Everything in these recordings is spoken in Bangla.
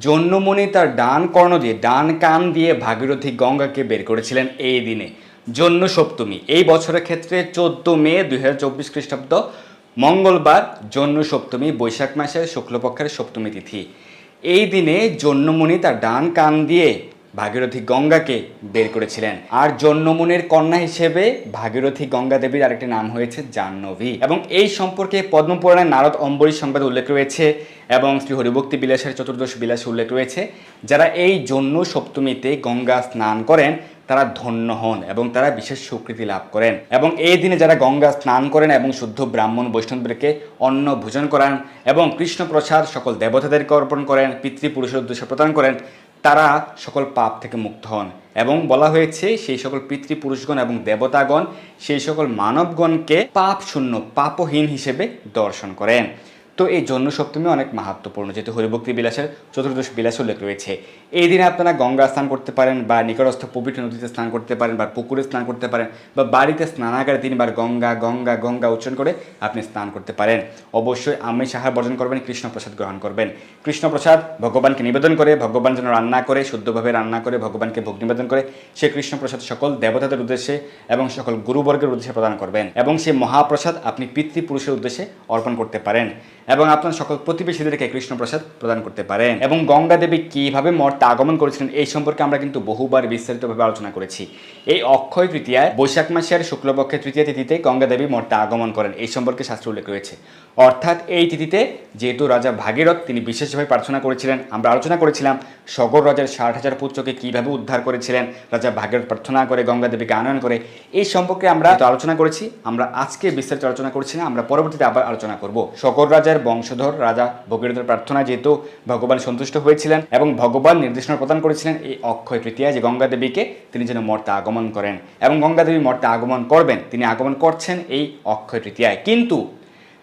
জন্যমণি তার ডান কর্ণ দিয়ে, ডান কান দিয়ে ভাগীরথী গঙ্গাকে বের করেছিলেন এই দিনে। জন্য সপ্তমী। এই বছরের ক্ষেত্রে চোদ্দ মে দুই হাজার চব্বিশ খ্রিস্টাব্দ, মঙ্গলবার জন্য সপ্তমী, বৈশাখ মাসের শুক্লপক্ষের সপ্তমী তিথি। এই দিনে জন্যমণি তার ডান কান দিয়ে ভাগীরথী গঙ্গাকে বের করেছিলেন। আর জন্যমুনির কন্যা হিসেবে ভাগীরথী গঙ্গা দেবীর আরেকটি নাম হয়েছে জাহ্নবী। এবং এই সম্পর্কে পদ্মপুরাণে নারদ অম্বরী সংবাদ উল্লেখ রয়েছে এবং শ্রী হরিভক্তি বিলাসের চতুর্দশ বিলাসে উল্লেখ রয়েছে, যারা এই জন্য সপ্তমীতে গঙ্গা স্নান করেন, তারা ধন্য হন এবং তারা বিশেষ স্বীকৃতি লাভ করেন। এবং এই দিনে যারা গঙ্গা স্নান করেন এবং শুদ্ধ ব্রাহ্মণ বৈষ্ণবদেরকে অন্ন ভোজন করান এবং কৃষ্ণ প্রসাদ সকল দেবতাদেরকে অর্পণ করেন, পিতৃপুরুষের উদ্দেশ্যে প্রদান করেন তারা সকল পাপ থেকে মুক্ত হন এবং বলা হয়েছে, সেই সকল পিতৃপুরুষগণ এবং দেবতাগণ, সেই সকল মানবগণকে পাপ শূন্য পাপহীন হিসেবে দর্শন করেন। তো এই জন্য সপ্তমী অনেক মাহাত্মপূর্ণ যেহেতু হরিভক্তি বিলাসের চতুর্দশ বিলাস উল্লেখ রয়েছে। এই দিনে আপনারা গঙ্গা স্নান করতে পারেন বা নিকটস্থ পবিত্র নদীতে স্নান করতে পারেন বা পুকুরে স্নান করতে পারেন বা বাড়িতে স্নানাগারে তিনবার গঙ্গা গঙ্গা গঙ্গা উচ্চারণ করে আপনি স্নান করতে পারেন। অবশ্যই আমি সাহার বর্জন করবেন, কৃষ্ণপ্রসাদ গ্রহণ করবেন। কৃষ্ণপ্রসাদ ভগবানকে নিবেদন করে, ভগবান যেন রান্না করে, শুদ্ধভাবে রান্না করে, ভগবানকে ভোগ নিবেদন করে, সে কৃষ্ণপ্রসাদ সকল দেবতাদের উদ্দেশ্যে এবং সকল গুরুবর্গের উদ্দেশ্যে প্রদান করবেন। এবং সেই মহাপ্রসাদ আপনি পিতৃপুরুষের উদ্দেশ্যে অর্পণ করতে পারেন। এবং আপনার সকল প্রতিবেশীদেরকে কৃষ্ণপ্রসাদ প্রদান করতে পারেন। এবং গঙ্গা দেবী কীভাবে মর্তে আগমন করেছিলেন এই সম্পর্কে আমরা কিন্তু বহুবার বিস্তারিতভাবে আলোচনা করেছি। এই অক্ষয় তৃতীয়ায়, বৈশাখ মাসের শুক্লপক্ষের তৃতীয় তিথিতে গঙ্গা দেবী মর্তে আগমন করেন। এই সম্পর্কে শাস্ত্র উল্লেখ রয়েছে। অর্থাৎ এই তিথিতে যেহেতু রাজা ভাগীরথ, তিনি বিশেষভাবে প্রার্থনা করেছিলেন। আমরা আলোচনা করেছিলাম সগর রাজার ষাট হাজার পুত্রকে কীভাবে উদ্ধার করেছিলেন, রাজা ভাগীরথ প্রার্থনা করে গঙ্গা দেবীকে আনয়ন করে। এই সম্পর্কে আমরা আলোচনা করেছি। আমরা আজকে বিস্তারিত আলোচনা করছি না, আমরা পরবর্তীতে আবার আলোচনা করব। সকর রাজার বংশধর রাজা ভগীরথের প্রার্থনা যেহেতু ভগবান সন্তুষ্ট হয়েছিলেন এবং ভগবান নির্দেশনা প্রদান করেছিলেন, এই অক্ষয় তৃতীয়া যে গঙ্গা দেবীকে তিনি যেন মর্তে আগমন করেন। এবং গঙ্গা দেবী মর্তে আগমন করবেন, তিনি আগমন করছেন এই অক্ষয় তৃতীয়ায়। কিন্তু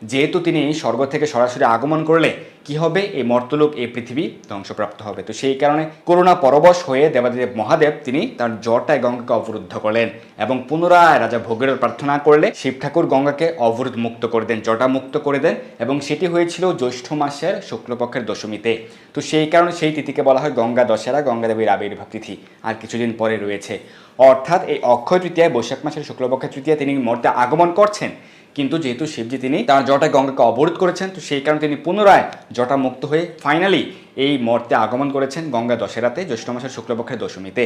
যেহেতু তিনি স্বর্গ থেকে সরাসরি আগমন করলে কি হবে? এই মর্তলোক, এই পৃথিবী ধ্বংসপ্রাপ্ত হবে। তো সেই কারণে করোনা পরবশ হয়ে দেবাদেব মহাদেব তিনি তার জটায় গঙ্গাকে অবরুদ্ধ করলেন এবং পুনরায় রাজা ভোগের প্রার্থনা করলে শিব ঠাকুর গঙ্গাকে অবরোধ মুক্ত করে দেন, জটা মুক্ত করে দেন এবং সেটি হয়েছিল জ্যৈষ্ঠ মাসের শুক্লপক্ষের দশমীতে। তো সেই কারণে সেই তিথিকে বলা হয় গঙ্গা দশেরা গঙ্গা দেবীর আবির্ভাব তিথি। আর কিছুদিন পরে রয়েছে। অর্থাৎ এই অক্ষয় তৃতীয়ায়, বৈশাখ মাসের শুক্লপক্ষের তৃতীয়া তিনি মর্তে আগমন করছেন। কিন্তু যেহেতু শিবজি তিনি তার জটা গঙ্গাকে অবরোধ করেছেন, তো সেই কারণে তিনি পুনরায় জটা মুক্ত হয়ে ফাইনালি এই মর্তে আগমন করেছেন গঙ্গা দশেরাতে জ্যৈষ্ঠ মাসের শুক্লপক্ষের দশমীতে।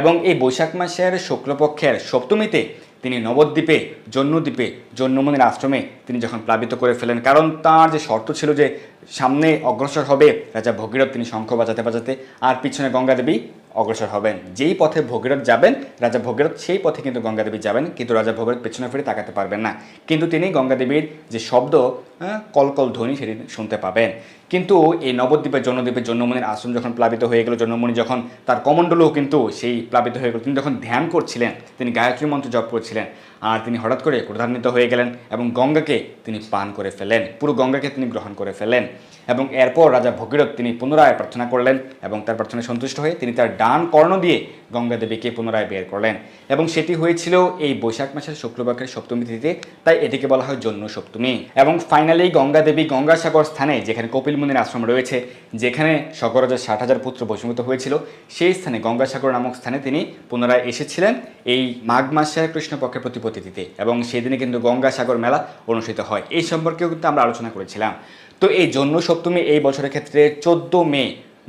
এবং এই বৈশাখ মাসের শুক্লপক্ষের সপ্তমীতে তিনি নবদ্বীপে, জন্মদ্বীপে জন্মমনির আশ্রমে তিনি যখন প্লাবিত করে ফেলেন, কারণ তার যে শর্ত ছিল যে সামনে অগ্রসর হবে রাজা ভগীরথ, তিনি শঙ্খ বাজাতে বাজাতে, আর পিছনে গঙ্গা দেবী অগ্রসর হবেন। যেই পথে ভগীরথ যাবেন, রাজা ভগীরথ সেই পথে কিন্তু গঙ্গাদেবী যাবেন, কিন্তু রাজা ভগীরথ পেছনে ফিরে তাকাতে পারবেন না। কিন্তু তিনি গঙ্গাদেবীর যে শব্দ কলকল ধ্বনি সেটি শুনতে পাবেন। কিন্তু এই নবদ্বীপের জন্মদ্বীপের জন্মমণির আশ্রম যখন প্লাবিত হয়ে গেল, জন্মমণি যখন তার কমণ্ডলও কিন্তু সেই প্লাবিত হয়ে গেল, তিনি যখন ধ্যান করছিলেন, তিনি গায়ত্রী মন্ত্র জপ করছিলেন, আর তিনি হঠাৎ করে ক্রোধান্বিত হয়ে গেলেন এবং গঙ্গাকে তিনি পান করে ফেলেন, পুরো গঙ্গাকে তিনি গ্রহণ করে ফেলেন। এবং এরপর রাজা ভগীরথ তিনি পুনরায় প্রার্থনা করলেন এবং তার প্রার্থনায় সন্তুষ্ট হয়ে তিনি তার ডান কর্ণ দিয়ে গঙ্গা দেবীকে পুনরায় বের করলেন। এবং সেটি হয়েছিল এই বৈশাখ মাসের শুক্লপক্ষের সপ্তমী তিথিতে, তাই এটিকে বলা হয় জন্য সপ্তমী এবং ফাইনালি গঙ্গা দেবী গঙ্গাসাগর স্থানে যেখানে কপিল মুনির আশ্রম রয়েছে, যেখানে সকরাজার ষাট হাজার পুত্র বৈষমিত হয়েছিল, সেই স্থানে গঙ্গাসাগর নামক স্থানে তিনি পুনরায় এসেছিলেন এই মাঘ মাসের কৃষ্ণপক্ষের প্রতিপত্তিতে এবং সেদিনে কিন্তু গঙ্গাসাগর মেলা অনুষ্ঠিত হয়। এই সম্পর্কেও কিন্তু আমরা আলোচনা করেছিলাম। তো এই জন্য সপ্তমী এই বছরের ক্ষেত্রে চোদ্দ মে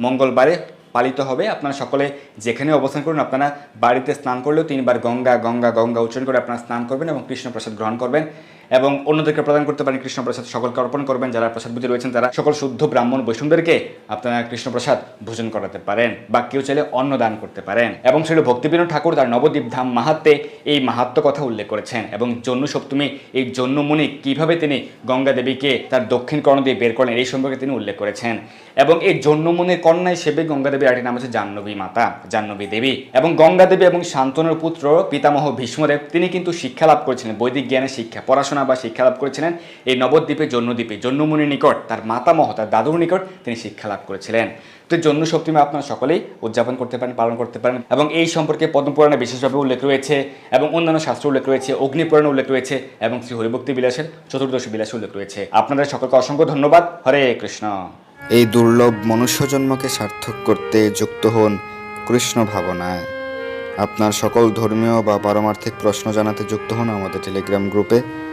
মঙ্গলবারে পালিত হবে। আপনারা সকলে যেখানে অবস্থান করুন, আপনারা বাড়িতে স্নান করলেও তিনবার গঙ্গা গঙ্গা গঙ্গা উচ্চারণ করে আপনারা স্নান করবেন এবং কৃষ্ণ প্রসাদ গ্রহণ করবেন। এবং অন্যদেরকে প্রদান করতে পারেন কৃষ্ণ প্রসাদ সকলকে অর্পণ করবেন, যারা প্রসাদ বুঝে রয়েছেন, তারা সকল শুদ্ধ ব্রাহ্মণ বৈষ্ণবদেরকে আপনারা কৃষ্ণ প্রসাদ ভোজন করাতে পারেন বা কেউ চাইলে অন্ন দান করতে পারেন। এবং সেটা ভক্তিবিনোদ ঠাকুর তার নবদ্বীপ ধাম মাহাত্মে এই মাহাত্ম কথা উল্লেখ করেছেন এবং জন্য সপ্তমী এই জন্মমুনি কীভাবে তিনি গঙ্গা দেবীকে তার দক্ষিণ কর্ণ দিয়ে বের করেন এই সম্পর্কে তিনি উল্লেখ করেছেন। এবং এই জন্মমুনির কন্যা হিসেবে গঙ্গা দেবীর আরেকটি নাম হচ্ছে জাহ্নবী মাতা, জাহ্নবী দেবী। এবং গঙ্গা দেবী এবং শান্তনুর পুত্র পিতামহ ভীষ্মদেব, তিনি কিন্তু শিক্ষা লাভ করেছিলেন, বৈদিক জ্ঞানের শিক্ষা, পড়াশোনা বা শিক্ষা লাভ করেছিলেন এই নবদ্বীপে জন্মদ্বীপে। জন্মমুনির নিকট, তার মাতামহ, তার দাদুর নিকট তিনি শিক্ষা লাভ করেছিলেন। তো জন্য সপ্তমী আপনারা সকলেই উদযাপন করতে পারেন, পালন করতে পারেন এবং এই সম্পর্কে পদ্মপুরাণে বিশেষভাবে উল্লেখ রয়েছে এবং অন্যান্য শাস্ত্র উল্লেখ রয়েছে, অগ্নিপুরাণে উল্লেখ রয়েছে এবং শ্রী হরিভক্তি বিলাসের চতুর্দশী বিলাসে উল্লেখ রয়েছে। আপনাদের সকলকে অসংখ্য ধন্যবাদ। হরে কৃষ্ণ। এই দুর্লভ মনুষ্য জন্মকে সার্থক করতে যুক্ত হন কৃষ্ণ ভাবনায়। আপনার সকল ধর্মীয় বা পারমার্থিক প্রশ্ন জানাতে যুক্ত হন আমাদের টেলিগ্রাম গ্রুপে।